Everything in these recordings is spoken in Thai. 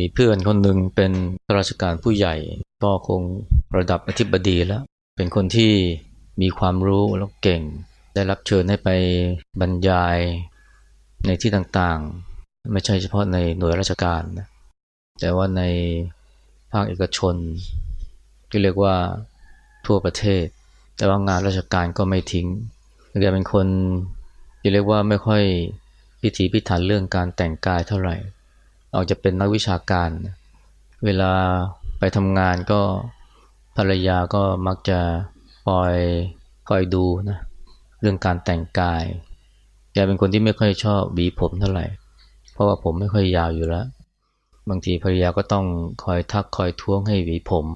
มีเพื่อนคนหนึ่งเป็นข้าราชการผู้ใหญ่ ก็คงระดับอธิบดีแล้ว เป็นคนที่มีความรู้แล้วเก่ง ได้รับเชิญให้ไปบรรยายในที่ต่างๆ ไม่ใช่เฉพาะในหน่วยราชการนะแต่ว่าในภาคเอกชน ที่เรียกว่าทั่วประเทศ แต่ว่างานราชการก็ไม่ทิ้งแกเป็นคนที่เรียกว่าไม่ค่อยพิถีพิถันเรื่องการแต่งกายเท่าไหร่ ออกจะเป็นนักวิชาการ เวลาไปทำงานก็ภรรยาก็มักจะคอยคอยดูนะเรื่องการแต่งกายแกเป็นคนที่ไม่ค่อยชอบบีผมเท่าไหร่ เพราะว่าผมไม่ค่อยยาวอยู่แล้ว บางทีภรรยาก็ต้องคอยทักคอยท้วงให้หวีผม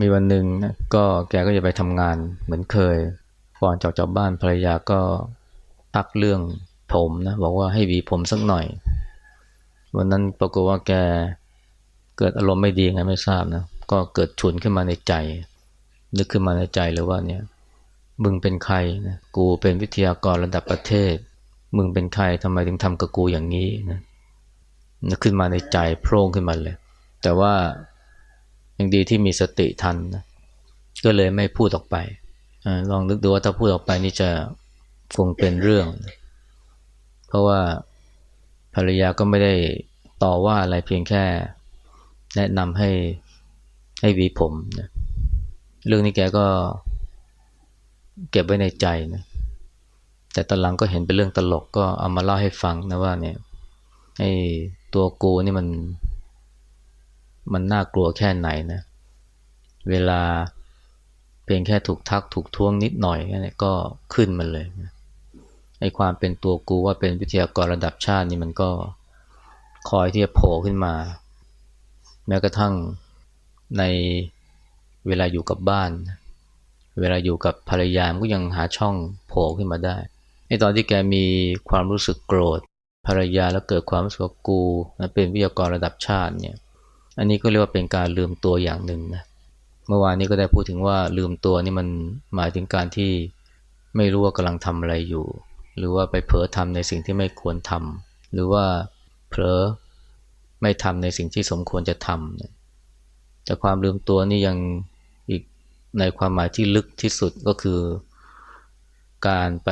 มีวันหนึ่งนะก็แกก็จะไปทำงานเหมือนเคยก่อนจากจากบ้านภรรยาก็ทักเรื่องผมนะบอกว่าให้หวีผมสักหน่อย วันนั้นปรากฏว่าแกเกิดอารมณ์ไม่ดีไงไม่ทราบนะ ก็เกิดฉุนขึ้นมาในใจ นึกขึ้นมาในใจเลยว่าเนี่ย มึงเป็นใครนะกูเป็นวิทยากรระดับประเทศ มึงเป็นใครทำไมถึงทำกับกูอย่างนี้นะนึกขึ้นมาในใจโพร่งขึ้นมาเลย แต่ว่ายังดีที่มีสติทันนะก็เลยไม่พูดออกไปอลองนึกดูว่าถ้าพูดออกไปนี่จะคงเป็นเรื่อง เพราะว่า ภรรยาก็ไม่ได้ต่อว่าอะไรเพียงแค่ แนะนำให้ให้หวีผมนะเรื่องนี้แกก็เก็บไว้ในใจนะแต่ตอนหลังก็เห็นเป็นเรื่องตลกก็เอามาเล่าให้ฟังนะว่าเนี่ยไอ้ตัวกูนี่มัน มันน่ากลัวแค่ไหนนะ เวลาเพียงแค่ถูกทักถูกท้วงนิดหน่อยนี่ก็ขึ้นมันเลยนะ ไอ้ความเป็นตัวกูว่าเป็นวิทยากรระดับชาตินี่มันก็คอยที่จะโผล่ขึ้นมา แม้กระทั่งในเวลาอยู่กับบ้าน เวลาอยู่กับภรรยาก็ยังหาช่องโผล่ขึ้นมาได้ไอ้ตอนที่แกมีความรู้สึกโกรธภรรยาแล้วเกิดความรู้สึกกูนะเป็นวิทยากรระดับชาติเนี่ยอันนี้ก็เรียกว่าเป็นการลืมตัวอย่างหนึ่งนะเมื่อวานนี้ก็ได้พูดถึงว่าลืมตัวนี่มันหมายถึงการที่ไม่รู้ว่ากำลังทำอะไรอยู่ หรือว่าไปเผลอทำในสิ่งที่ไม่ควรทำหรือว่าเผลอไม่ทำในสิ่งที่สมควรจะทำแต่ความลืมตัวนี่ยังอีกในความหมายที่ลึกที่สุดก็คือ การไป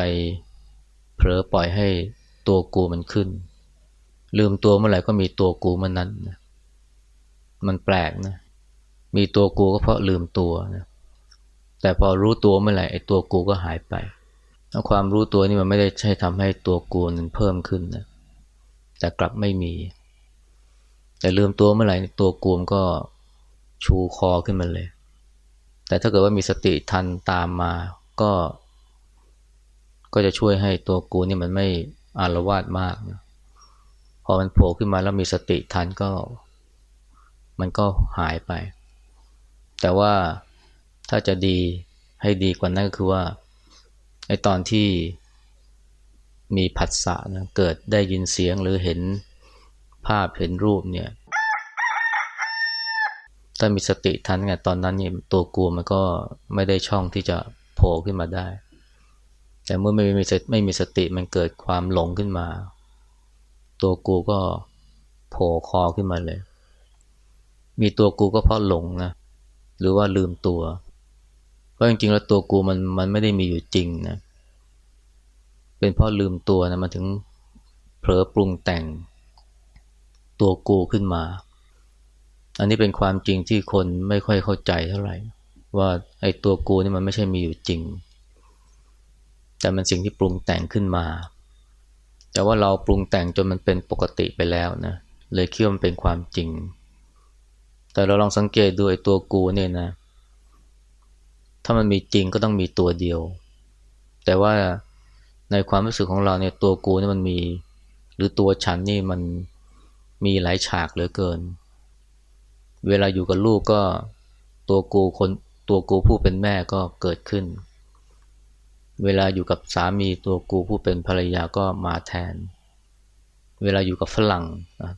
เผลอปล่อยให้ตัวกูมันขึ้น ลืมตัวเมื่อไหร่ก็มีตัวกูเมื่อนนั้นนะมันแปลกนะ มีตัวกูก็เพราะลืมตัวนะ แต่พอรู้ตัวเมื่อไหร่ไอ้ตัวกูก็หายไป ความรู้ตัวนี่มันไม่ได้ใช่ทำให้ตัวกูนั้นเพิ่มขึ้นนะแต่กลับไม่มี แต่ลืมตัวเมื่อไหร่ตัวกูมก็ชูคอขึ้นมาเลย แต่ถ้าเกิดว่ามีสติทันตามมาก็ ก็จะช่วยให้ตัวกูนี่มันไม่อารวาสมากนะพอมันโผล่ขึ้นมาแล้วมีสติทันก็ มันก็หายไป แต่ว่าถ้าจะดีให้ดีกว่านั้นก็คือว่า อตอนที่มีผัสสะนะเกิดได้ยินเสียงหรือเห็นภาพเห็นรูปเนี่ยถ้ามีสติทันไงตอนนั้นเนี่ยตัวกลัวมันก็ไม่ได้ช่องที่จะโผล่ขึ้นมาได้ แต่เมื่อไม่มีไม่มีสติมันเกิดความหลงขึ้นมา ตัวกูก็โผล่คอขึ้นมาเลย มีตัวกูก็เพราะหลงนะหรือว่าลืมตัว ราะจริงๆแล้วตัวกูมันมันไม่ได้มีอยู่จริงนะเป็นเพราะลืมตัวนะมันถึงเผลอปรุงแต่งตัวกูขึ้นมา อันนี้เป็นความจริงที่คนไม่ค่อยเข้าใจเท่าไหร่ ว่าไอ้ตัวกูนี่มันไม่ใช่มีอยู่จริง แต่มันสิ่งที่ปรุงแต่งขึ้นมา แต่ว่าเราปรุงแต่งจนมันเป็นปกติไปแล้วนะเลยคิดว่ามันเป็นความจริง แต่เราลองสังเกตดูไอ้ตัวกูเนี่ยนะ ถ้ามันมีจริงก็ต้องมีตัวเดียว แต่ว่าในความรู้สึกของเราเนี่ยตัวกูนี่มันมี หรือตัวฉันนี่มันมีหลายฉากเหลือเกิน เวลาอยู่กับลูกก็ตัวกูคนตัวกูผู้เป็นแม่ก็เกิดขึ้น เวลาอยู่กับสามีตัวกูผู้เป็นภรรยาก็มาแทน เวลาอยู่กับฝรั่ง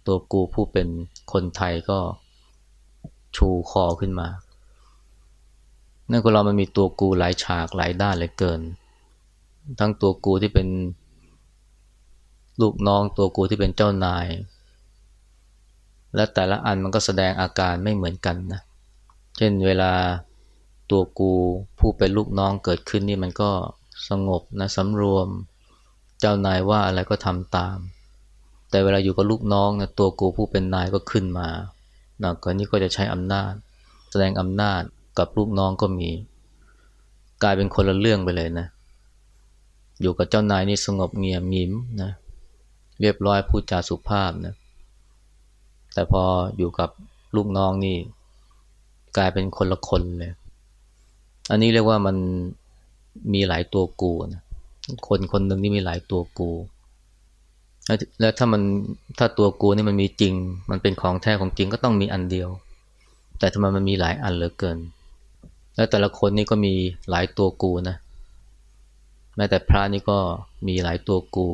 ตัวกูผู้เป็นคนไทยก็ชูคอขึ้นมา นั่นคนเรามันมีตัวกูหลายฉากหลายด้านเลยเกิน ทั้งตัวกูที่เป็นลูกน้องตัวกูที่เป็นเจ้านาย และแต่ละอันมันก็แสดงอาการไม่เหมือนกันนะ เช่นเวลาตัวกูผู้เป็นลูกน้องเกิดขึ้นนี่มันก็สงบนะสำรวม เจ้านายว่าอะไรก็ทำตาม แต่เวลาอยู่กับลูกน้องนะตัวกูผู้เป็นนายก็ขึ้นมานะก็นี่ก็จะใช้อำนาจ แสดงอำนาจ กับลูกน้องก็มี กลายเป็นคนละเรื่องไปเลยนะ อยู่กับเจ้านายนี่สงบเงียบมิมนะ เรียบร้อยพูดจาสุภาพนะ แต่พออยู่กับลูกน้องนี่ กลายเป็นคนละคนเลย อันนี้เรียกว่ามันมีหลายตัวกูนะ คนคนหนึ่งนี่มีหลายตัวกูแล้วถ้ามันถ้าตัวกูนี่มันมีจริง มันเป็นของแท้ของจริงก็ต้องมีอันเดียว แต่ทำไมมันมีหลายอันเหลือเกิน แล้วแต่ละคนนี่ก็มีหลายตัวกูนะ แม้แต่พระนี่ก็มีหลายตัวกู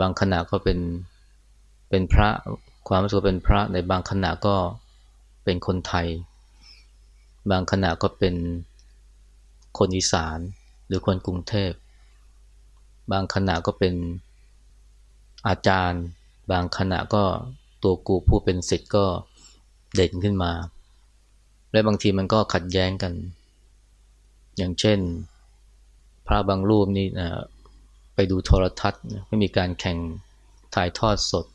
บางขณะก็เป็นเป็นพระความรู้สึกเป็นพระในบางขณะก็เป็นคนไทย บางขณะก็เป็นคนอีสานหรือคนกรุงเทพ บางขณะก็เป็นอาจารย์ บางขณะก็ตัวกูผู้เป็นศิษย์ก็เด่นขึ้นมา และบางทีมันก็ขัดแย้งกัน อย่างเช่น พระบางรูปนี่นะไปดูโทรทัศน์ไม่มีการแข่งถ่ายทอดสด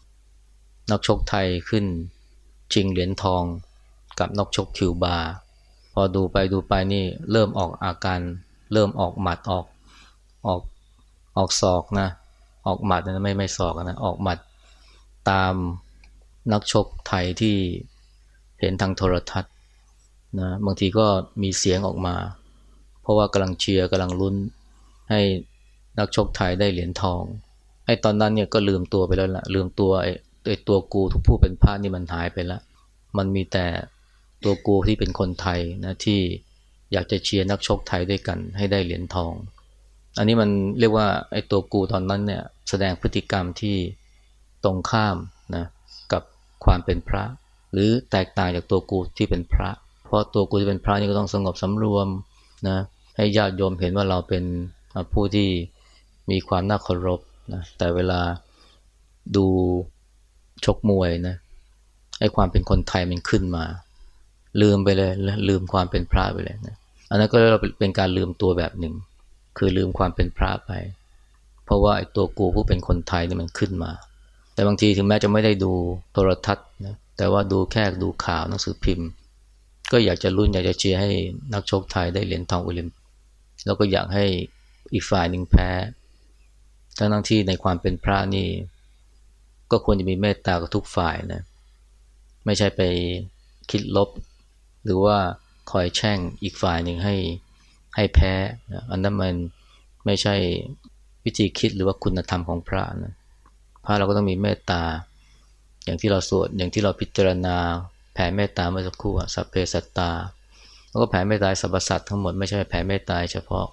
นักชกไทยขึ้น ชิงเหรียญทองกับนักชกคิวบา พอดูไปดูไปนี่เริ่มออกอาการ เริ่มออกหมัดออกออกออกศอกนะออกหมัดนะไม่ไม่ศอกนะออกหมัดตามนักชกไทยที่เห็นทางโทรทัศน์ นะบางทีก็มีเสียงออกมา เพราะว่ากำลังเชียร์กำลังลุ้นให้นักชกไทยได้เหรียญทองไอ้ตอนนั้นเนี่ยก็ลืมตัวไปแล้วละลืมตัวไอ้ไอ้ตัวกูทุกผู้เป็นพระนี่มันหายไปล้วมันมีแต่ตัวกูที่เป็นคนไทยนะที่อยากจะเชียร์นักชกไทยด้วยกันให้ได้เหรียญทอง อันนี้มันเรียกว่าไอ้ตัวกูตอนนั้นเนี่ยแสดงพฤติกรรมที่ตรงข้ามนะกับความเป็นพระ หรือแตกต่างจากตัวกูที่เป็นพระ ราะตัวกูที่เป็นพระนี่ก็ต้องสงบสำรวมนะให้ญาติโยมเห็นว่าเราเป็นผู้ที่มีความน่าเคารพนะแต่เวลาดูชกมวยนะไอ้ความเป็นคนไทยมันขึ้นมา ลืมไปเลย ลืมความเป็นพระไปเลยนะอันนั้นก็เราเป็นการลืมตัวแบบหนึ่ง คือลืมความเป็นพระไป เพราะว่าไอ้ตัวกูผู้เป็นคนไทยนี่มันขึ้นมา แต่บางทีถึงแม้จะไม่ได้ดูโทรทัศน์นะแต่ว่าดูแค่ดูข่าวหนังสือพิมพ์ ก็อยากจะรุ่นอยากจะเชียร์ให้นักชกไทยได้เหรียญทองโอลิมปิกแล้วก็อยากให้อีกฝ่ายหนึ่งแพ้ ทั้งทั้งที่ในความเป็นพระนี่ ก็ควรจะมีเมตตากับทุกฝ่ายนะ ไม่ใช่ไปคิดลบ หรือว่าคอยแช่งอีกฝ่ายหนึ่งให้ให้แพ้ อันนั้นมันไม่ใช่วิธีคิดหรือว่าคุณธรรมของพระนะพระเราก็ต้องมีเมตตา อย่างที่เราสวดอย่างที่เราพิจารณา แผ่เมตตาเมื่อสักครู่สัพเพสัตตา แล้วก็แผ่เมตตาสรรพสัตว์ทั้งหมดไม่ใช่แผ่เมตตาเฉพาะ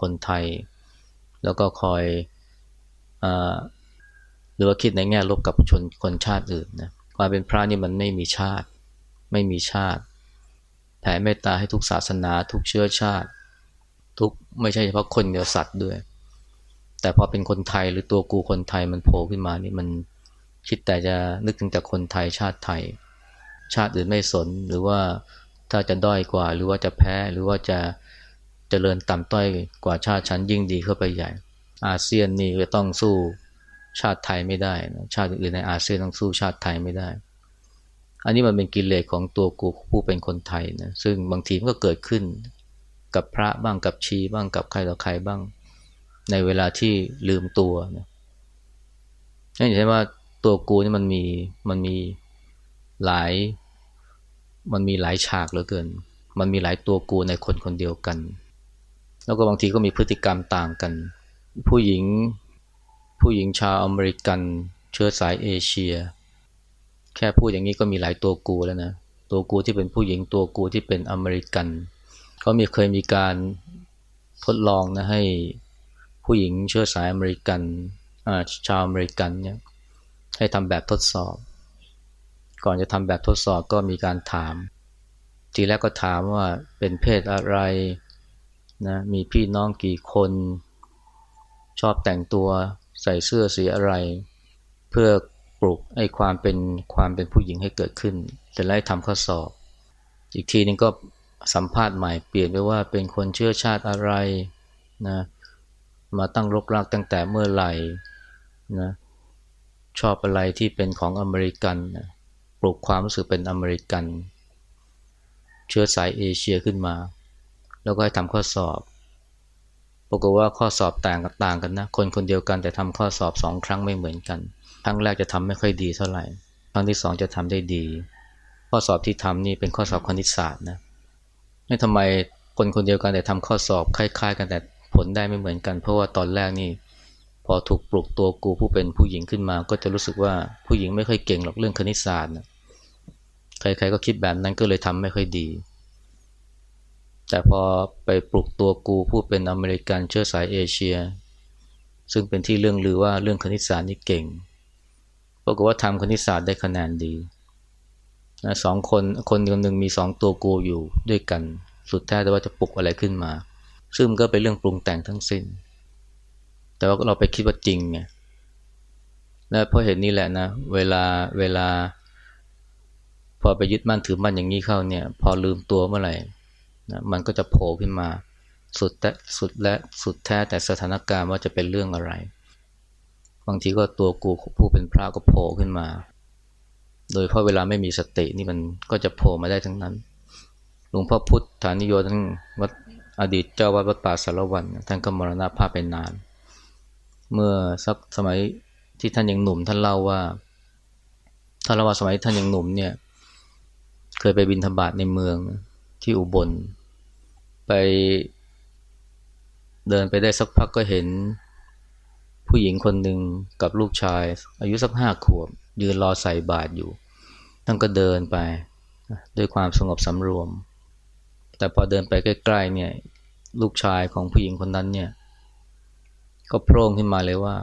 คนไทย แล้วก็คอยอหรือว่าคิดในแง่ลบกับชนคนชาติอื่นนะความเป็นพระนี่มันไม่มีชาติ ไม่มีชาติ แผ่เมตตาให้ทุกศาสนา ทุกเชื้อชาติ ทุกไม่ใช่เฉพาะคนเดียวสัตว์ด้วย แต่พอเป็นคนไทยหรือตัวกูคนไทยมันโผล่ขึ้นมานี่มันคิดแต่จะนึกถึงแต่คนไทยชาติไทย ชาติอื่นไม่สน หรือว่าถ้าจะด้อยกว่า หรือว่าจะแพ้หรือว่าจะจะเจริญต่ำต้อยกว่าชาติชั้นยิ่งดีเข้าไปใหญ่ อาเซียนนี่ก็ต้องสู้ชาติไทยไม่ได้นะชาติอื่นในอาเซียนต้องสู้ชาติไทยไม่ได้ อันนี้มันเป็นกิเลสของตัวกูผู้เป็นคนไทยนะซึ่งบางทีมันก็เกิดขึ้นกับพระบ้างกับชีบ้างกับใครต่อใครบ้าง ในเวลาที่ลืมตัวนะนั่นหมายว่าตัวกูนี่มันมีมันมีหลาย มันมีหลายฉากเหลือเกิน มันมีหลายตัวกูในคนคนเดียวกัน แล้วก็บางทีก็มีพฤติกรรมต่างกัน ผู้หญิง ผู้หญิงชาวอเมริกัน เชื้อสายเอเชีย แค่พูดอย่างนี้ก็มีหลายตัวกูแล้วนะ ตัวกูที่เป็นผู้หญิงตัวกูที่เป็นอเมริกันเขามีเคยมีการทดลองนะให้ผู้หญิงเชื้อสายอเมริกันชาวอเมริกันเนี่ยให้ทำแบบทดสอบ ก่อนจะทำแบบทดสอบก็มีการถาม ทีแรกก็ถามว่าเป็นเพศอะไรนะมีพี่น้องกี่คน ชอบแต่งตัวใส่เสื้อสีอะไร เพื่อปลุกไอ้ความเป็นความเป็นผู้หญิงให้เกิดขึ้นเสร็จแล้วทำข้อสอบ อีกทีนึงก็สัมภาษณ์ใหม่เปลี่ยนไปว่าเป็นคนเชื้อชาติอะไรนะมาตั้งรกรากตั้งแต่เมื่อไหร่นะชอบอะไรที่เป็นของอเมริกันนะ ปลุกความรู้สึกเป็นอเมริกัน เชื้อสายเอเชียขึ้นมา แล้วก็ให้ทำข้อสอบปรากฏว่าข้อสอบต่างกันต่างกันนะ คนคนเดียวกันแต่ทำข้อสอบสองครั้งไม่เหมือนกัน ครั้งแรกจะทำไม่ค่อยดีเท่าไหร่ ครั้งที่สองจะทำได้ดี ข้อสอบที่ทำนี่เป็นข้อสอบคณิตศาสตร์นะไม่ทำไมคนคนเดียวกันแต่ทำข้อสอบคล้ายๆ กันแต่ผลได้ไม่เหมือนกัน เพราะว่าตอนแรกนี่พอถูกปลุกตัวกูผู้เป็นผู้หญิงขึ้นมา ก็จะรู้สึกว่าผู้หญิงไม่ค่อยเก่งหรอกเรื่องคณิตศาสตร์นะ ใครๆก็คิดแบบนั้นก็เลยทำไม่ค่อยดี แต่พอไปปลุกตัวกูผู้เป็นอเมริกันเชื้อสายเอเชีย ซึ่งเป็นที่เรื่องลือว่าเรื่องคณิตศาสตร์นี่เก่งปรากฏว่าทำคณิตศาสตร์ได้คะแนนดีนะสองคนคนคนหนึ่งมีสองตัวกูอยู่ด้วยกัน สุดแท้แต่ว่าจะปลุกอะไรขึ้นมา ซึ่งก็เป็นเรื่องปรุงแต่งทั้งสิ้น แต่ว่าเราไปคิดว่าจริงไงและเพราะเหตุนี้แหละนะ เวลาเวลา พอไปยึดมั่นถือมั่นอย่างนี้เข้าเนี่ย พอลืมตัวเมื่อไหร่นะมันก็จะโผล่ขึ้นมาสุดแต่สุดและสุดแท้แต่สถานการณ์ว่าจะเป็นเรื่องอะไร บางทีก็ตัวกูผู้เป็นพระก็โผล่ขึ้นมา โดยเพราะเวลาไม่มีสตินี่มันก็จะโผล่มาได้ทั้งนั้นหลวงพ่อพุทธานิโยท่านวัดอดีตเจ้าวัดวัดป่าสารวันท่านก็มรณภาพไปนาน เมื่อสักสมัยที่ท่านยังหนุ่มท่านเล่าว่าท่านเล่าว่าสมัยท่านยังหนุ่มเนี่ย เคยไปบินธบาตในเมืองที่อุบล ไปเดินไปได้สักพักก็เห็น ผู้หญิงคนหนึ่งกับลูกชาย อายุสักห้าขวบ ยืนรอใส่บาตรอยู่ท่านก็เดินไปด้วยความสงบสำรวม แต่พอเดินไปใกล้ๆเนี่ยลูกชายของผู้หญิงคนนั้นเนี่ย ก็โพร่งขึ้นมาเลยว่า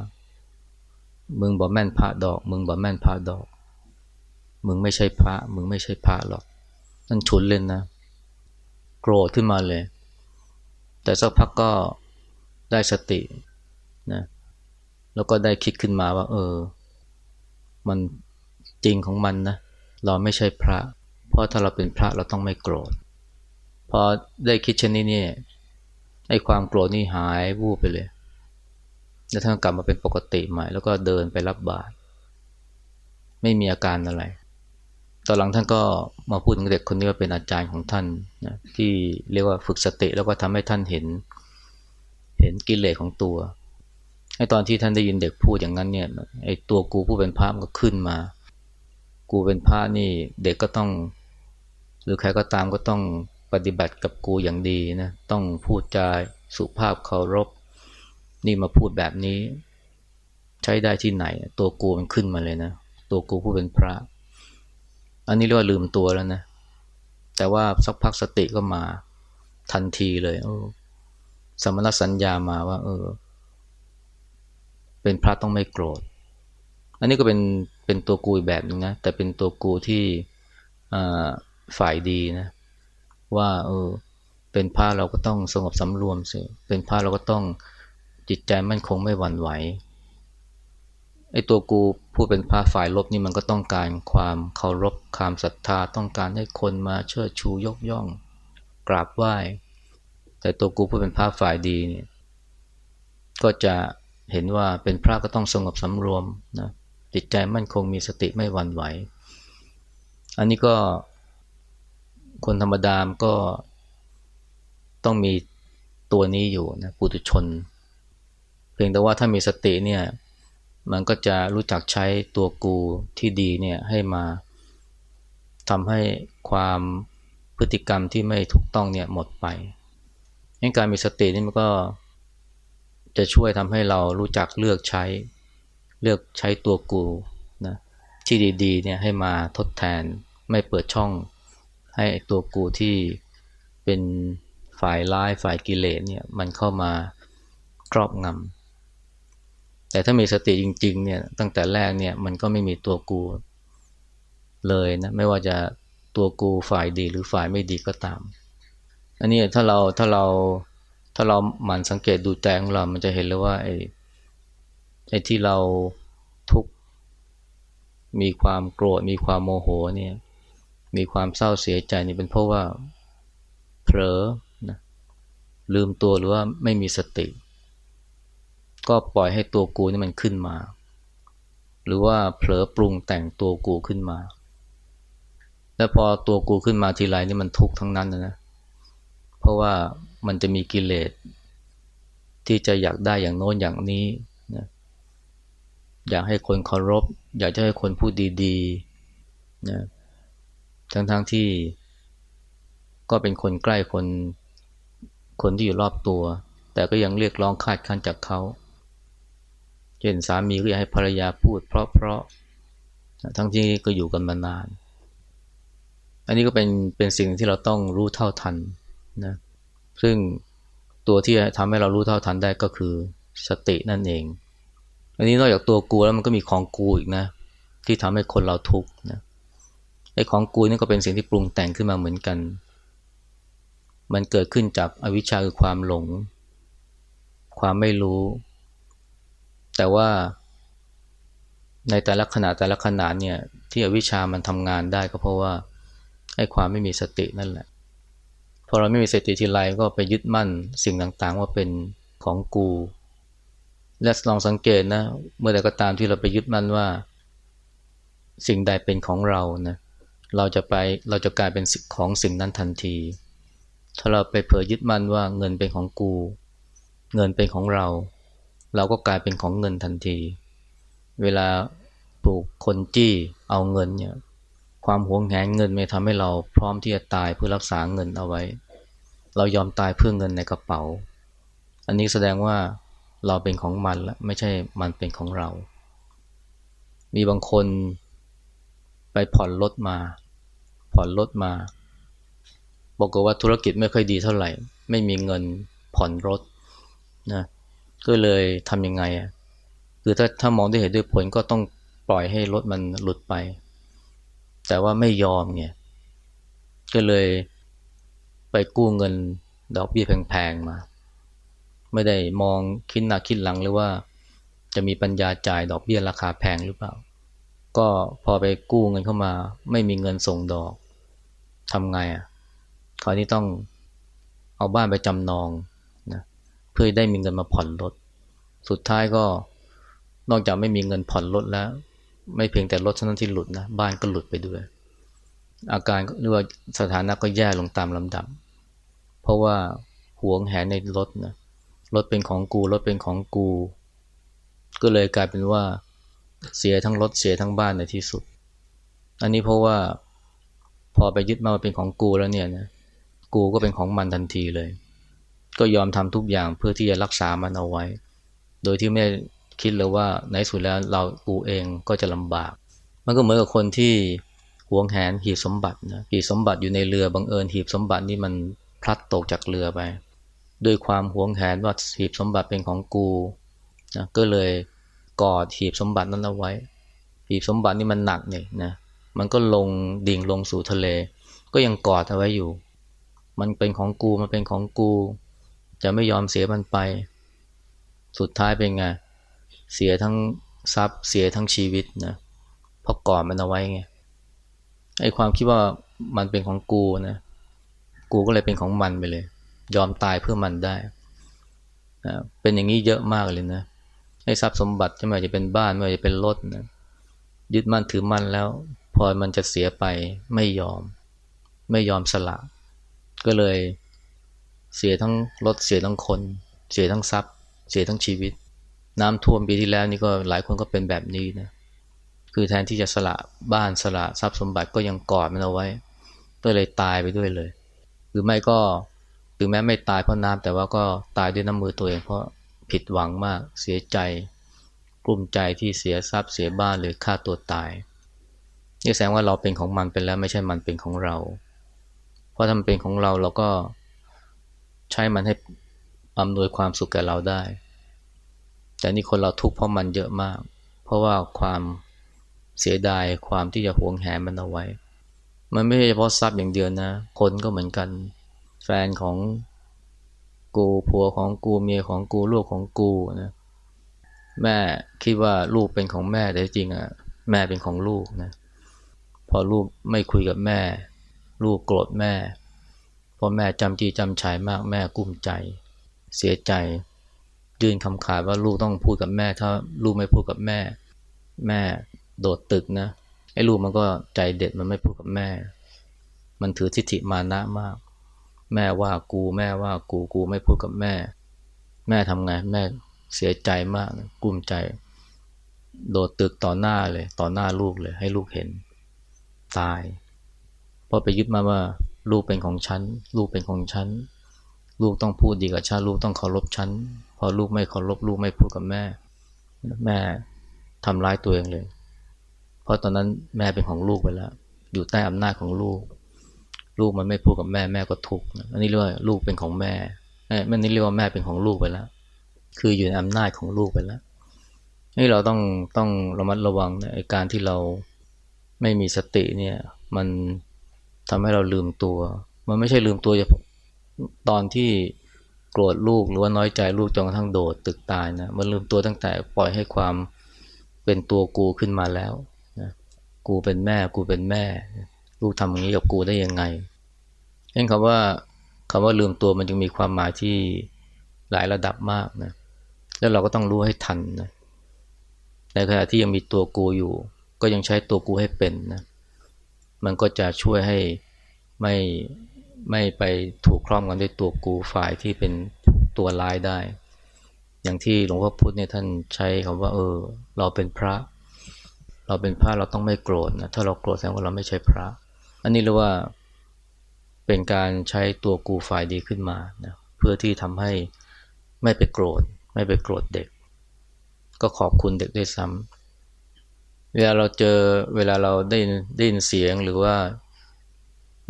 มึงบอกแม่นพระดอก มึงบอกแม่นพระดอก มึงไม่ใช่พระ มึงไม่ใช่พระหรอก นั่นฉุนเลยนะ โกรธขึ้นมาเลย แต่สักพักก็ได้สตินะแล้วก็ได้คิดขึ้นมาว่า เออ มันจริงของมันนะ เราไม่ใช่พระ เพราะถ้าเราเป็นพระเราต้องไม่โกรธ พอได้คิดเช่นนี้เนี่ยไอ้ความโกรธนี่หายวูบไปเลย แล้วท่านกลับมาเป็นปกติใหม่ แล้วก็เดินไปรับบาตรไม่มีอาการอะไร ตอนหลังท่านก็มาพูดถึงเด็กคนนี้ว่าเป็นอาจารย์ของท่านนะที่เรียกว่าฝึกสติแล้วก็ทำให้ท่านเห็น เห็นกิเลสของตัวไอ้ตอนที่ท่านได้ยินเด็กพูดอย่างนั้นเนี่ยไอ้ตัวกูผู้เป็นพระมันก็ขึ้นมา กูเป็นพระนี่เด็กก็ต้อง หรือใครก็ตามก็ต้องปฏิบัติกับกูอย่างดีนะต้องพูดจาสุภาพเคารพ นี่มาพูดแบบนี้ ใช้ได้ที่ไหน ตัวกูมันขึ้นมาเลยนะ ตัวกูผู้เป็นพระ อันนี้เรียกว่าลืมตัวแล้วนะ แต่ว่าสักพักสติก็มาทันทีเลยเออสมณสัญญามาว่า เออ เป็นพระต้องไม่โกรธ อันนี้ก็เป็นเป็นตัวกูอีกแบบนึงนะ แต่เป็นตัวกูที่ฝ่ายดีนะ ว่าเออ เป็นพระเราก็ต้องสงบสำรวมสิเป็นพระเราก็ต้องจิตใจมั่นคงไม่หวั่นไหว ไอ้ตัวกูผู้เป็นพระฝ่ายลบนี่มันก็ต้องการความเคารพความศรัทธาต้องการให้คนมาเชิดชูยกย่อง กราบไหว้ แต่ตัวกูผู้เป็นพระฝ่ายดีเนี่ยก็จะเห็นว่าเป็นพระก็ต้องสงบสำรวมนะจิตใจมั่นคงมีสติไม่หวั่นไหว อันนี้ก็คนธรรมดามก็ต้องมีตัวนี้อยู่นะปุถุชน เพียงแต่ว่าถ้ามีสติเนี่ย มันก็จะรู้จักใช้ตัวกูที่ดีเนี่ยให้มาทำให้ความพฤติกรรมที่ไม่ถูกต้องเนี่ยหมดไปงั้นการมีสตินี่มันก็จะช่วยทำให้เรารู้จักเลือกใช้ เลือกใช้ตัวกูนะที่ดีๆเนี่ยให้มาทดแทนไม่เปิดช่อง ให้ตัวกูที่เป็นฝ่ายร้ายฝ่ายกิเลสเนี่ยมันเข้ามาครอบงำ แต่ถ้ามีสติจริง ๆ เนี่ยตั้งแต่แรกเนี่ยมันก็ไม่มีตัวกูเลยนะไม่ว่าจะตัวกูฝ่ายดีหรือฝ่ายไม่ดีก็ตาม อันนี้ถ้าเราถ้าเราถ้าเราหมั่นสังเกตดูใจของเรา มันจะเห็นเลยว่าไอ้ไอ้ที่เราทุกข์มีความโกรธมีความโมโหเนี่ยมีความเศร้าเสียใจนี่เป็นเพราะว่าเผลอนะลืมตัวหรือว่าไม่มีสติ ก็ปล่อยให้ตัวกูนี่มันขึ้นมา หรือว่าเผลอปรุงแต่งตัวกูขึ้นมา แล้วพอตัวกูขึ้นมาทีไรนี่มันทุกข์ทั้งนั้นนะ เพราะว่ามันจะมีกิเลสที่จะอยากได้อย่างโน้นอย่างนี้นะอยากให้คนเคารพ อยากจะให้คนพูดดีๆนะทั้งๆทที่ก็เป็นคนใกล้คนคนที่อยู่รอบตัว แต่ก็ยังเรียกร้องคาดคั้นจากเขา เช่นสามีก็อยากให้ภรรยาพูด เพราะๆทั้งที่ก็อยู่กันมานาน อันนี้ก็เป็นเป็นสิ่งที่เราต้องรู้เท่าทันนะซึ่งตัวที่ทำให้เรารู้เท่าทันได้ก็คือสตินั่นเอง อันนี้นอกจากตัวกูแล้วมันก็มีของกูอีกนะ ที่ทำให้คนเราทุกข์นะไอ้ของกูนี่ก็เป็นสิ่งที่ปรุงแต่งขึ้นมาเหมือนกัน มันเกิดขึ้นจากอวิชชาคือความหลง ความไม่รู้ แต่ว่าในแต่ละขณะแต่ละขณะเนี่ยที่อวิชามันทำงานได้ก็เพราะว่าไอ้ความไม่มีสตินั่นแหละ พอเราไม่มีสติทีไรก็ไปยึดมั่นสิ่งต่างๆ ว่าเป็นของกู และลองสังเกตนะ เมื่อใดก็ตามที่เราไปยึดมั่นว่า สิ่งใดเป็นของเรานะเราจะไปเราจะกลายเป็นของสิ่งนั้นทันที ถ้าเราไปเผยยึดมั่นว่าเงินเป็นของกู เงินเป็นของเรา เราก็กลายเป็นของเงินทันที เวลาปลูกคนจี้เอาเงินเนี่ยความหวงแหนเงินไม่ทำให้เราพร้อมที่จะตายเพื่อรักษาเงินเอาไว้ เรายอมตายเพื่อเงินในกระเป๋า อันนี้แสดงว่าเราเป็นของมันแล้วไม่ใช่มันเป็นของเรา มีบางคนไปผ่อนรถมา ผ่อนรถมาบอกว่าธุรกิจไม่ค่อยดีเท่าไหร่ ไม่มีเงินผ่อนรถนะ ก็เลยทำยังไงอะคือถ้าถ้ามองด้วยเหตุด้วยผลก็ต้องปล่อยให้รถมันหลุดไป แต่ว่าไม่ยอมเนี่ย ก็เลยไปกู้เงินดอกเบี้ยแพงๆมา ไม่ได้มองคิดหน้าคิดหลังเลยว่าจะมีปัญญาจ่ายดอกเบี้ยราคาแพงหรือเปล่า ก็พอไปกู้เงินเข้ามา ไม่มีเงินส่งดอกทำไงอะคราวนี้ต้องเอาบ้านไปจำนอง เพื่อได้มีเงินมาผ่อนรถ สุดท้ายก็นอกจากไม่มีเงินผ่อนรถแล้ว ไม่เพียงแต่รถเท่านั้นที่หลุดนะบ้านก็หลุดไปด้วย อาการหรือว่าสถานะก็แย่ลงตามลำดับ เพราะว่าหวงแหนในรถนะรถเป็นของกูรถเป็นของกู ก็เลยกลายเป็นว่าเสียทั้งรถเสียทั้งบ้านในที่สุด อันนี้เพราะว่าพอไปยึดมาเป็นของกูแล้วเนี่ยนะกูก็เป็นของมันทันทีเลย ก็ยอมทำทุกอย่างเพื่อที่จะรักษามันเอาไว้ โดยที่ไม่คิดเลยว่าในสุดแล้วเรากูเองก็จะลำบาก มันก็เหมือนกับคนที่หวงแหนหีบสมบัตินะหีบสมบัติอยู่ในเรือบังเอิญหีบสมบัตินี่มันพลัดตกจากเรือไปด้วยความหวงแหนว่าหีบสมบัติเป็นของกูนะก็เลยกอดหีบสมบัตินั้นเอาไว้ หีบสมบัตินี่มันหนักเนี่ยนะมันก็ลงดิ่งลงสู่ทะเล ก็ยังกอดเอาไว้อยู่ มันเป็นของกูมันเป็นของกู จะไม่ยอมเสียมันไป สุดท้ายเป็นไง เสียทั้งทรัพย์เสียทั้งชีวิตนะเพราะกอดมันเอาไว้ไงไอ้ความคิดว่ามันเป็นของกูนะ กูก็เลยเป็นของมันไปเลย ยอมตายเพื่อมันได้นะเป็นอย่างนี้เยอะมากเลยนะให้ทรัพย์สมบัติจะไม่ว่าจะเป็นบ้านไม่ว่าจะเป็นรถนะยึดมั่นถือมั่นแล้ว พอมันจะเสียไปไม่ยอม ไม่ยอมสละ ก็เลย เสียทั้งรถเสียทั้งคน เสียทั้งทรัพย์ เสียทั้งชีวิต น้ำท่วมปีที่แล้วนี่ก็หลายคนก็เป็นแบบนี้นะคือแทนที่จะสละบ้านสละทรัพย์สมบัติก็ยังกอดมันเอาไว้ ก็เลยตายไปด้วยเลย หรือไม่ก็ถึงแม้ไม่ตายเพราะน้ำแต่ว่าก็ตายด้วยน้ำมือตัวเองเพราะผิดหวังมากเสียใจกลุ้มใจที่เสียทรัพย์เสียบ้านหรือฆ่าตัวตายนี่แสดงว่าเราเป็นของมันเป็นแล้วไม่ใช่มันเป็นของเรา เพราะถ้าเป็นของเราเราก็ ใช้มันให้อำนวยความสุขแก่เราได้ แต่นี่คนเราทุกข์เพราะมันเยอะมาก เพราะว่าความเสียดายความที่จะหวงแหนมันเอาไว้ มันไม่ใช่เฉพาะทรัพย์อย่างเดียวนะ คนก็เหมือนกัน แฟนของกูผัวของกูเมียของกูลูกของกูนะแม่คิดว่าลูกเป็นของแม่แต่จริงอะแม่เป็นของลูกนะพอลูกไม่คุยกับแม่ ลูกโกรธแม่ พ่อแม่จำจีจำชัยมากแม่กุ้มใจ เสียใจ ยื่นคำขาดว่าลูกต้องพูดกับแม่ ถ้าลูกไม่พูดกับแม่ แม่โดดตึกนะไอ้ลูกมันก็ใจเด็ดมันไม่พูดกับแม่ มันถือทิฏฐิมานะมาก แม่ว่ากูแม่ว่ากูกูไม่พูดกับแม่ แม่ทำไงแม่เสียใจมากกุ้มใจ โดดตึกต่อหน้าเลย ต่อหน้าลูกเลย ให้ลูกเห็น ตายพราะไปยึดมาว่า ลูกเป็นของฉัน ลูกเป็นของฉัน ลูกต้องพูดดีกับฉันลูกต้องเคารพฉัน พอลูกไม่เคารพลูกไม่พูดกับแม่ แม่ทำร้ายตัวเองเลย เพราะตอนนั้นแม่เป็นของลูกไปแล้ว อยู่ใต้อำนาจของลูก ลูกมันไม่พูดกับแม่แม่ก็ทุกข์อันนี้เรียกว่าลูกเป็นของแม่แม่นี่เรียกว่าแม่เป็นของลูกไปแล้ว คืออยู่ในอำนาจของลูกไปแล้วนี่เราต้องต้องระมัดระวังในการที่เราไม่มีสติเนี่ยมัน ทำให้เราลืมตัว มันไม่ใช่ลืมตัวเฉพาะตอนที่โกรธลูกหรือว่าน้อยใจลูกจนกระทั่งโดดตึกตายนะ มันลืมตัวตั้งแต่ปล่อยให้ความเป็นตัวกูขึ้นมาแล้วนะกูเป็นแม่กูเป็นแม่ ลูกทำอย่างนี้กับกูได้ยังไงเห็นคำว่าคำว่าลืมตัวมันจึงมีความหมายที่หลายระดับมากนะ แล้วเราก็ต้องรู้ให้ทันนะในขณะที่ยังมีตัวกูอยู่ ก็ยังใช้ตัวกูให้เป็นนะ มันก็จะช่วยให้ไม่ไม่ไปถูกครอบงำด้วยตัวกูฝ่ายที่เป็นตัวร้ายได้ อย่างที่หลวงพ่อพุธเนี่ยท่านใช้คำว่า เออ เราเป็นพระ เราเป็นพระเราต้องไม่โกรธนะถ้าเราโกรธแสดงว่าเราไม่ใช่พระ อันนี้เรียกว่าเป็นการใช้ตัวกูฝ่ายดีขึ้นมานะเพื่อที่ทำให้ไม่ไปโกรธ ไม่ไปโกรธเด็ก ก็ขอบคุณเด็กด้วยซ้ำ เวลาเราเจอเวลาเราได้ได้ยินเสียงหรือว่า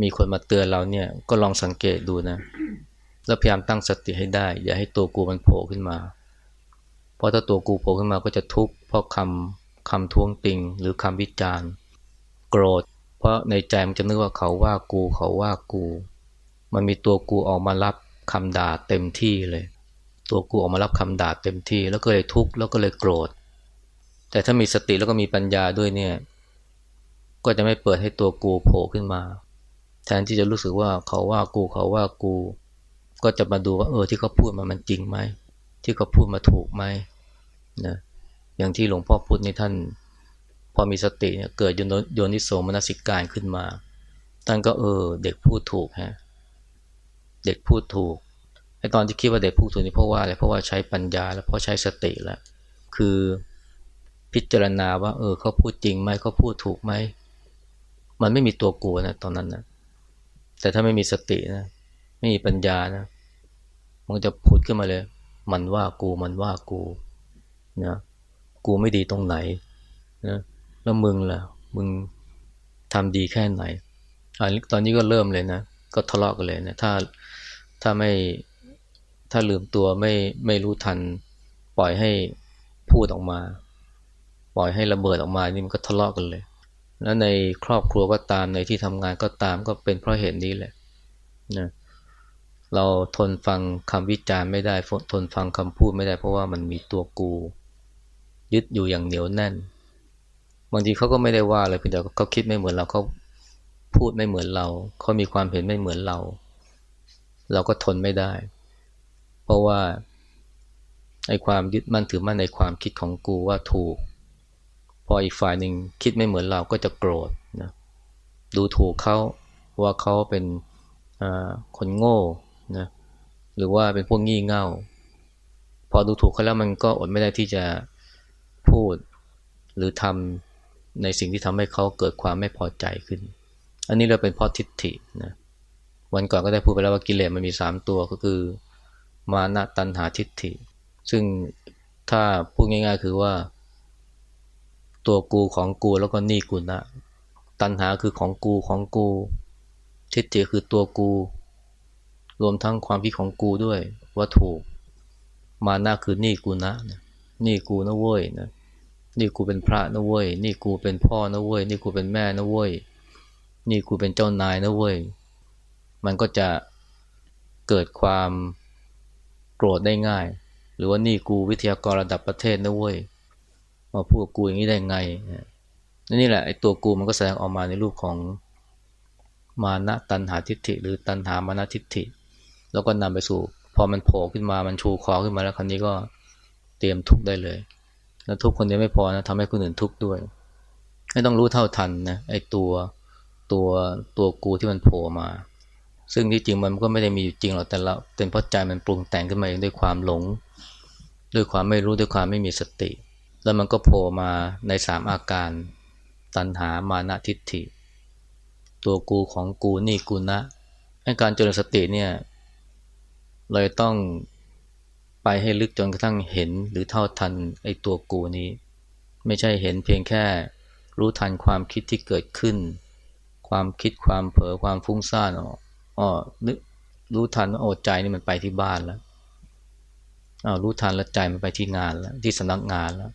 มีคนมาเตือนเราเนี่ยก็ลองสังเกตดูนะ แล้วพยายามตั้งสติให้ได้ อย่าให้ตัวกูมันโผล่ขึ้นมา เพราะถ้าตัวกูโผล่ขึ้นมาก็จะทุกข์เพราะคำคำท้วงติง หรือคำวิจารณ์ โกรธ เพราะในใจมันจะนึกว่าเขาว่ากูเขาว่ากู มันมีตัวกูออกมารับคำด่าเต็มที่เลย ตัวกูออกมารับคำด่าเต็มที่ แล้วก็เลยทุกข์แล้วก็เลยโกรธ แต่ถ้ามีสติแล้วก็มีปัญญาด้วยเนี่ย ก็จะไม่เปิดให้ตัวกูโผล่ขึ้นมา แทนที่จะรู้สึกว่าเขาว่ากูเขาว่ากู ก็จะมาดูว่าเออที่เขาพูดมามันจริงไหม ที่เขาพูดมาถูกไหมนะอย่างที่หลวงพ่อพูดในท่าน พอมีสติเนี่ยเกิดโยนิโสมนสิการขึ้นมา ท่านก็เออ เด็กพูดถูกฮะเด็กพูดถูกไอตอนที่คิดว่าเด็กพูดถูกนี่เพราะว่าอะไรเพราะว่าใช้ปัญญา แล้วเพราะใช้สติแล้วคือ พิจารณาว่า เออเขาพูดจริงไหมเขาพูดถูกไหมมันไม่มีตัวกูนะตอนนั้นนะแต่ถ้าไม่มีสตินะไม่มีปัญญานะมันจะพูดขึ้นมาเลย มันว่ากูมันว่ากูนะกูไม่ดีตรงไหนนะแล้วมึงล่ะมึงทำดีแค่ไหนอันตอนนี้ก็เริ่มเลยนะ ก็ทะเลาะกันเลยนะถ้าถ้าไม่ถ้าลืมตัวไม่ไม่รู้ทัน ปล่อยให้พูดออกมา ปล่อยให้ระเบิดออกมานี่มันก็ทะเลาะกันเลย แล้วในครอบครัวก็ตามในที่ทำงานก็ตามก็เป็นเพราะเหตุนี้แหละนะเราทนฟังคำวิจารณ์ไม่ได้ทนฟังคำพูดไม่ได้เพราะว่ามันมีตัวกู ยึดอยู่อย่างเหนียวแน่นบางทีเขาก็ไม่ได้ว่าอะไรเพียงแต่เขาคิดไม่เหมือนเราเขาพูดไม่เหมือนเราเขามีความเห็นไม่เหมือนเรา เราก็ทนไม่ได้ เพราะว่าไอ้ความยึดมั่นถือมั่นในความคิดของกูว่าถูก พออีกฝ่ายหนึ่งคิดไม่เหมือนเราก็จะโกรธนะดูถูกเขาว่าเขาเป็นคนโง่นะหรือว่าเป็นพวกงี่เง่า พอดูถูกเขาแล้วมันก็อดไม่ได้ที่จะพูดหรือทำในสิ่งที่ทำให้เขาเกิดความไม่พอใจขึ้น อันนี้เราเป็นเพราะทิฏฐินะวันก่อนก็ได้พูดไปแล้วว่ากิเลสมันมีสามตัวก็คือ มานะตัณหาทิฏฐิ ซึ่งถ้าพูดง่าย ๆ คือว่า ตัวกูของกูแล้วก็นี่กูนะ ตัณหาคือของกูของกู ทิฏฐิคือตัวกู รวมทั้งความคิดของกูด้วยว่าถูก มานะคือนี่กูนะ นี่กูนะเว้ยนะ นี่กูเป็นพระนะเว้ย นี่กูเป็นพ่อนะเว้ย นี่กูเป็นแม่นะเว้ย นี่กูเป็นเจ้านายนะเว้ย มันก็จะเกิดความโกรธได้ง่าย หรือว่านี่กูวิทยากรระดับประเทศนะเว้ย มาพูดกูอย่างนี้ได้ไงนี่แหละไอ้ตัวกูมันก็แสดงออกมาในรูปของมานะตันหาทิฏฐิ หรือตันหามานะทิฏฐิ แล้วก็นำไปสู่ พอมันโผล่ขึ้นมามันชูคอขึ้นมาแล้วคราวนี้ก็เตรียมทุกได้เลย แล้วทุกคนเดียวไม่พอนะทำให้คนอื่นทุกข์ด้วยไม่ต้องรู้เท่าทันนะไอ้ตัวตัวตัวกูที่มันโผล่มา ซึ่งที่จริงมันก็ไม่ได้มีอยู่จริงหรอกแต่ละเป็นเพราะใจมันปรุงแต่งขึ้นมาเองด้วยความหลง ด้วยความไม่รู้ด้วยความไม่มีสติ แล้วมันก็โผล่มาในสามอาการ ตัณหามานะทิฏฐิ ตัวกูของกูนี่กูนะให้การเจริญสติเนี่ยเลยต้องไปให้ลึกจนกระทั่งเห็นหรือเท่าทันไอ้ตัวกูนี้ ไม่ใช่เห็นเพียงแค่รู้ทันความคิดที่เกิดขึ้น ความคิดความเผลอความฟุ้งซ่านอ๋อนึกรู้ทันว่าโอ้ใจนี่มันไปที่บ้านแล้วอ้าวรู้ทันแล้วใจมันไปที่งานแล้วที่สำนักงานแล้ว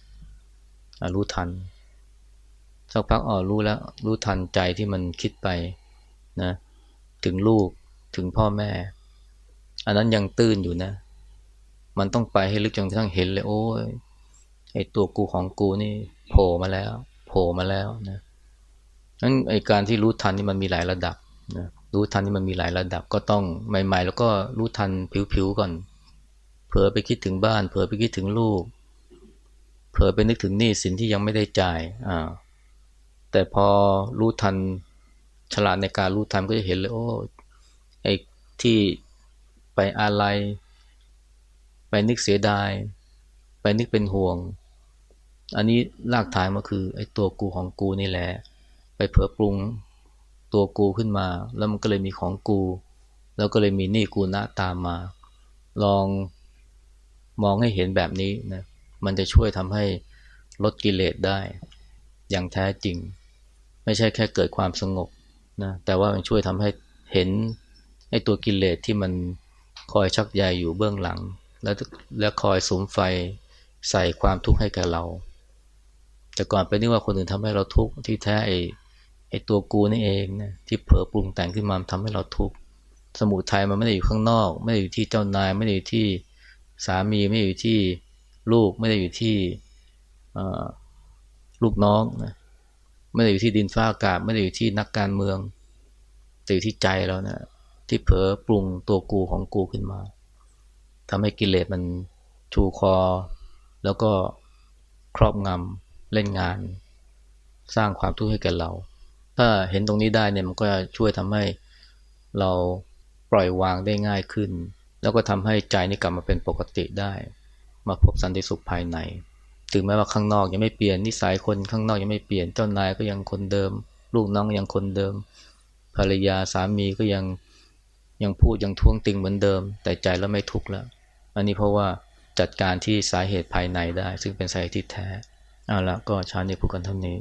รู้ทันสักพักอ๋อรู้แล้วรู้ทันใจที่มันคิดไปนะถึงลูกถึงพ่อแม่ อันนั้นยังตื้นอยู่นะ มันต้องไปให้ลึกจนกระทั่งเห็นเลย โอ้ยไอตัวกูของกูนี่โผล่มาแล้วโผล่มาแล้วนะนั้นไอการที่รู้ทันนี่มันมีหลายระดับนะรู้ทันนี่มันมีหลายระดับก็ต้องใหม่ ๆ แล้วก็รู้ทันผิวๆก่อน เผลอไปคิดถึงบ้าน เผลอไปคิดถึงลูก เผลอไปนึกถึงหนี้สินที่ยังไม่ได้จ่ายอ่าแต่พอรู้ทันฉลาดในการรู้ทันก็จะเห็นเลยโอ้ไอ้ที่ไปอะไรไปนึกเสียดาย ไปนึกเป็นห่วง อันนี้ลากฐานมาคือไอ้ตัวกูของกูนี่แหละ ไปเผลอปรุงตัวกูขึ้นมา แล้วมันก็เลยมีของกู แล้วก็เลยมีหนี้กูนะตามมา ลองมองให้เห็นแบบนี้นะ มันจะช่วยทำให้ลดกิเลสได้ อย่างแท้จริง ไม่ใช่แค่เกิดความสงบนะแต่ว่ามันช่วยทำให้เห็นไอ้ตัวกิเลสที่มันคอยชักใยอยู่เบื้องหลัง แล้วแล้วคอยสุมไฟใส่ความทุกข์ให้แก่เรา แต่ก่อนเป็นนึกว่าคนอื่นทำให้เราทุกข์ที่แท้ไอ้ไอ้ตัวกูนี่เองนะที่เผลอปรุงแต่งขึ้นมาทำให้เราทุกข์สมุทัยมันไม่ได้อยู่ข้างนอก ไม่ได้อยู่ที่เจ้านาย ไม่ได้อยู่ที่สามีไม่ได้อยู่ที่ ลูกไม่ได้อยู่ที่ลูกน้องนะไม่ได้อยู่ที่ดินฟ้าอากาศ ไม่ได้อยู่ที่นักการเมือง แต่อยู่ที่ใจเรานะที่เผลอปรุงตัวกูของกูขึ้นมาทำให้กิเลสมันชูคอ แล้วก็ครอบงำเล่นงาน สร้างความทุกข์ให้แก่เรา ถ้าเห็นตรงนี้ได้เนี่ยมันก็จะช่วยทำให้เราปล่อยวางได้ง่ายขึ้น แล้วก็ทำให้ใจนี่กลับมาเป็นปกติได้ มาพบสันติสุขภายใน ถึงแม้ว่าข้างนอกยังไม่เปลี่ยนนิสัยคนข้างนอกยังไม่เปลี่ยนเจ้านายก็ยังคนเดิม ลูกน้องยังคนเดิม ภรรยาสามีก็ยังยังพูดยังท้วงติงเหมือนเดิม แต่ใจแล้วไม่ทุกข์แล้ว อันนี้เพราะว่าจัดการที่สาเหตุภายในได้ ซึ่งเป็นสาเหตุที่แท้เอาละก็ชานี้พูดกันเท่านี้